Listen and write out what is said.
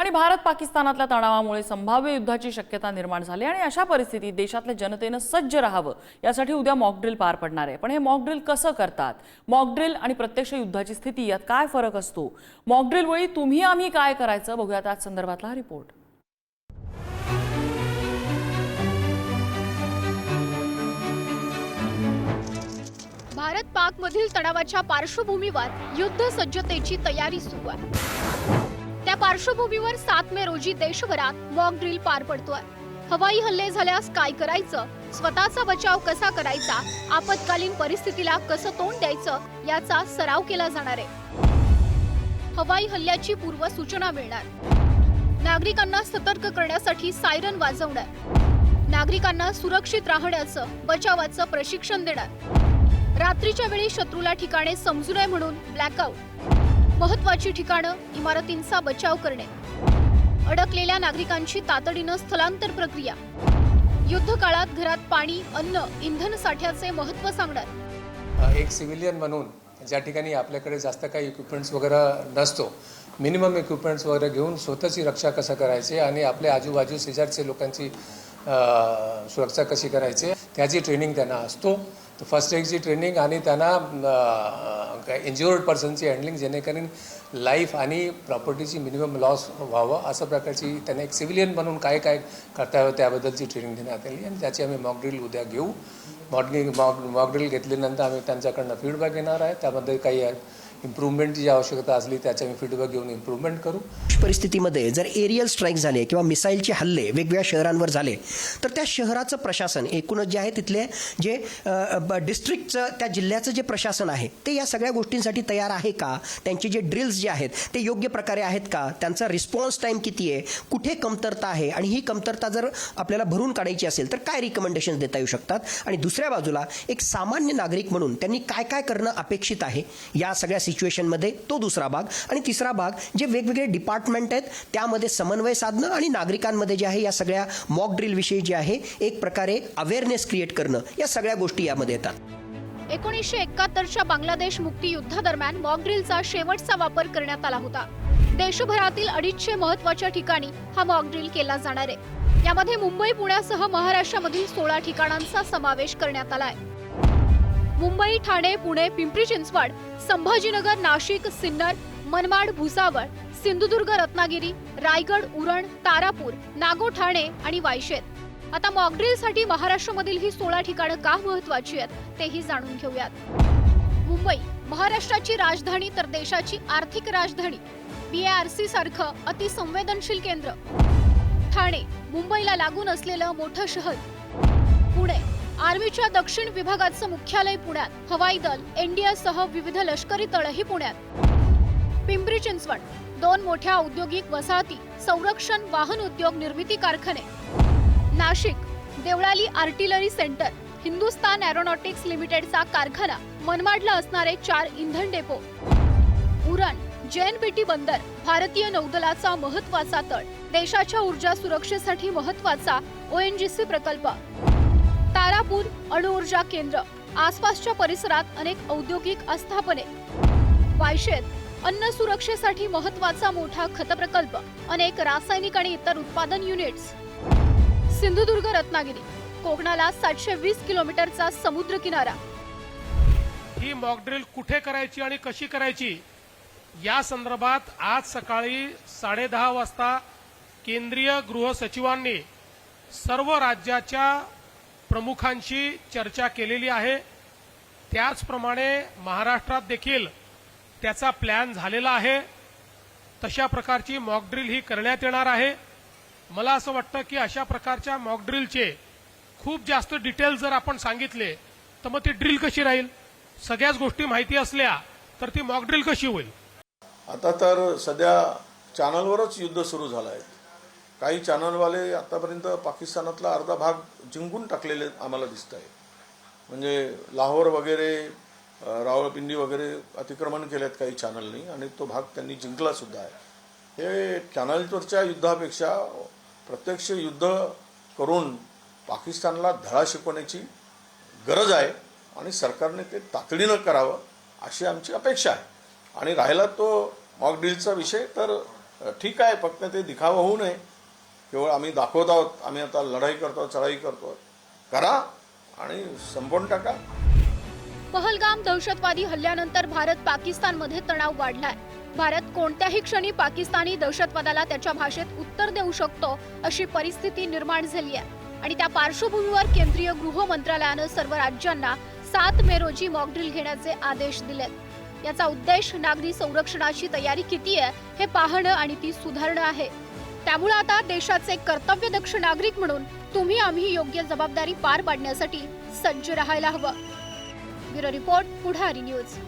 आणि भारत पाकिस्तानातल्या तणावामुळे संभाव्य युद्धाची शक्यता निर्माण झाली आणि अशा परिस्थितीत देशातल्या जनतेनं सज्ज राहावं यासाठी उद्या मॉकड्रिल पार पडणार आहे. पण हे मॉकड्रिल कसं करतात? मॉकड्रिल आणि प्रत्यक्ष युद्धाची स्थिती यात काय फरक असतो? मॉकड्रिलवेळी तुम्ही आम्ही काय करायचं? बघूया त्याच संदर्भातला हा रिपोर्ट भारत पाकमधील तणावाच्या पार्श्वभूमीवर युद्ध सज्जतेची तयारी सुरू आहे. पार्श्वभूमीवर सात मे रोजी देशभरात मॉक ड्रिल पार पडतोय. हवाई हल्ले झाल्यास काय करायचं? स्वतःचा बचाव कसा करायचा? आपत्कालीन परिस्थितीला कसं तोंड द्यायचं? याचा सराव केला जाणार आहे. हवाई हल्ल्याची पूर्व सूचना मिळणार. नागरिकांना सतर्क करण्यासाठी सायरन वाजवणार. नागरिकांना सुरक्षित राहण्याचं बचावाचं प्रशिक्षण देणार. रात्रीच्या वेळी शत्रूला ठिकाणे समजू नये म्हणून ब्लॅकआउट महत्वाची ठिकाणं इमारतींचा बचाव करणे. अडकलेल्या नागरिकांची तातडीनं स्थलांतर प्रक्रिया. युद्ध काळात घरात पाणी अन्न इंधन साठ्याचे महत्त्व सांगणार. एक सिव्हिलियन म्हणून ज्या ठिकाणी आपल्याकडे जास्त काही इक्विपमेंट्स वगैरे नसतो मिनिमम इक्विपमेंट्स वगैरे घेऊन स्वतःची रक्षा कसं करायची आणि आपल्या आजूबाजू शेजारचे लोकांची सुरक्षा कशी करायची त्याची ट्रेनिंग त्यांना असतो. तर फर्स्ट एडची ट्रेनिंग आणि त्यांना इंज्युअर्ड पर्सनची हँडलिंग जेणेकरून लाईफ आणि प्रॉपर्टीची मिनिमम लॉस व्हावं अशा प्रकारची त्यांना एक सिव्हिलियन बनवून काय काय करता यावं त्याबद्दलची ट्रेनिंग देण्यात आली आणि त्याची आम्ही मॉकड्रिल उद्या घेऊ. मॉकड्रिल मॉक मॉकड्रिल घेतल्यानंतर आम्ही त्यांच्याकडनं फीडबॅक घेणार आहे. त्यामध्ये काही इम्प्रूव्हमेंटची आवश्यकता असली त्याचा मी फीडबॅक घेऊन इम्प्रूव्हमेंट करू. परिस्थितीमध्ये जर एरियल स्ट्राईक झाले किंवा मिसाईलचे हल्ले वेगवेगळ्या शहरांवर झाले तर त्या शहराचं प्रशासन एकूणच जे आहे तिथले जे डिस्ट्रिक्टचं त्या जिल्ह्याचं जे प्रशासन आहे ते या सगळ्या गोष्टींसाठी तयार आहे का? त्यांचे जे ड्रिल्स जे आहेत ते योग्य प्रकारे आहेत का? त्यांचा रिस्पॉन्स टाईम किती आहे? कुठे कमतरता आहे? आणि ही कमतरता जर आपल्याला भरून काढायची असेल तर काय रिकमेंडेशन देता येऊ शकतात? आणि दुसऱ्या बाजूला एक सामान्य नागरिक म्हणून त्यांनी काय काय करणं अपेक्षित आहे? या सगळ्या सिच्युएशनमध्ये तो दुसरा भाग आणि तिसरा भाग जे वेगवेगळे डिपार्टमेंट आहेत त्यामध्ये समन्वय साधणं आणि नागरिकांमध्ये जे आहे या सगळ्या मॉक ड्रिल विषयी जे आहे एक प्रकारे अवेअरनेस क्रिएट करणं या सगळ्या गोष्टी यामध्ये येतात. एकोणीसशे एकाहत्तरच्या बांगलादेश मुक्ती युद्धादरम्यान मॉकड्रिलचा शेवटचा वापर करण्यात आला होता. देशभरातील अडीचशे महत्त्वाच्या ठिकाणी हा मॉकड्रिल केला जाणार आहे. यामध्ये मुंबई पुण्यासह महाराष्ट्रामधील सोळा ठिकाणांचा समावेश करण्यात आलाय. मुंबई ठाणे पुणे पिंपरी चिंचवड संभाजीनगर नाशिक सिन्नर मनमाड भुसावळ सिंधुदुर्ग रत्नागिरी रायगड उरण तारापूर नागोठाणे आणि वायशेत. आता मॉकड्रिलसाठी महाराष्ट्रामधील ही सोळा ठिकाणं का महत्वाची आहेत तेही जाणून घेऊयात. मुंबई महाराष्ट्राची राजधानी तर देशाची आर्थिक राजधानी बीएआरसी सारखं अतिसंवेदनशील केंद्र. ठाणे मुंबईला लागून असलेलं मोठं शहर. पुणे आर्मीच्या दक्षिण विभागाचं मुख्यालय पुण्यात. हवाई दल एनडीएसह विविध लष्करी तळही पुण्यात. पिंपरी चिंचवड दोन मोठ्या औद्योगिक वसाहती संरक्षण वाहन उद्योग निर्मिती कारखाने. Nashik Devlali artillery centre Hindustan aeronautics लिमिटेडचा कारखाना मनमाडला असणारे चार इंधन डेपो. उरण जेएनबीटी बंदर भारतीय नौदलाचा महत्त्वाचा तळ. देशाच्या ऊर्जा सुरक्षेसाठी महत्त्वाचा ओएनजीसी प्रकल्प. तारापूर अणुऊर्जा केंद्र आसपासच्या परिसरात अनेक औद्योगिक आस्थापने. वायशेत अन्न सुरक्षेसाठी महत्त्वाचा मोठा खत प्रकल्प अनेक रासायनिक आणि इतर उत्पादन युनिट्स. सिंधुदुर्ग रत्नागिरी कोकणाला सातशे वीस किलोमीटरचा समुद्र किनारा ही मॉकड्रिल कुठे करायची आणि कशी करायची? या संदर्भात आज सकाळी साडेदहा वाजता केंद्रीय गृह सचिवांनी सर्व राज्याच्या प्रमुखांशी चर्चा केलेली आहे. त्याचप्रमाणे महाराष्ट्रात देखील त्याचा प्लॅन झालेला आहे. तशा प्रकारची मॉकड्रिल ही करण्यात येणार आहे. मला असं वाटतं की अशा प्रकारच्या मॉकड्रिलचे खूप जास्त डिटेल्स जर आपण सांगितले तर मग ती ड्रिल कशी राहील? सगळ्याच गोष्टी माहिती असल्या तर ती मॉकड्रिल कशी होईल? आता तर सध्या चॅनलवरच युद्ध सुरू झालं आहे. काही चॅनलवाले आतापर्यंत पाकिस्तानातला अर्धा भाग जिंकून टाकलेले आम्हाला दिसत आहे म्हणजे लाहोर वगैरे रावळपिंडी वगैरे अतिक्रमण केलेत काही चॅनलनी आणि तो भाग त्यांनी जिंकला सुद्धा आहे. हे चॅनलवरच्या युद्धापेक्षा प्रत्यक्ष युद्ध करून पाकिस्तानला धडा शिकवण्याची गरज आहे आणि सरकारने ते तातडीनं करावं अशी आमची अपेक्षा आहे. आणि राहिला तो मॉक डीलचा विषय तर ठीक आहे फक्त ते दिखावा होऊ नये. केवळ आम्ही दाखवत आहोत आम्ही आता लढाई करतो चढाई करतो. करा आणि संपवून टाका. पहलगाम दहशतवादी हल्ल्यानंतर भारत पाकिस्तानमध्ये तणाव वाढलाय. भारत कोणत्याही क्षणी पाकिस्तानी दहशतवादाला त्याच्या भाषेत उत्तर देऊ शकतो अशी परिस्थिती निर्माण झाली आहे. आणि त्या पार्श्वभूमीवर केंद्रीय गृह मंत्रालयानं सर्व राज्यांना सात मे रोजी मॉकड्रिल घेण्याचे आदेश दिलेत. याचा उद्देश नागरी संरक्षणाची तयारी किती आहे हे पाहणं आणि ती सुधारणं आहे. त्यामुळे आता देशाचे कर्तव्यदक्ष नागरिक म्हणून तुम्ही आम्ही योग्य जबाबदारी पार पाडण्यासाठी सज्ज राहायला हवं. Bureau report Pudhari news.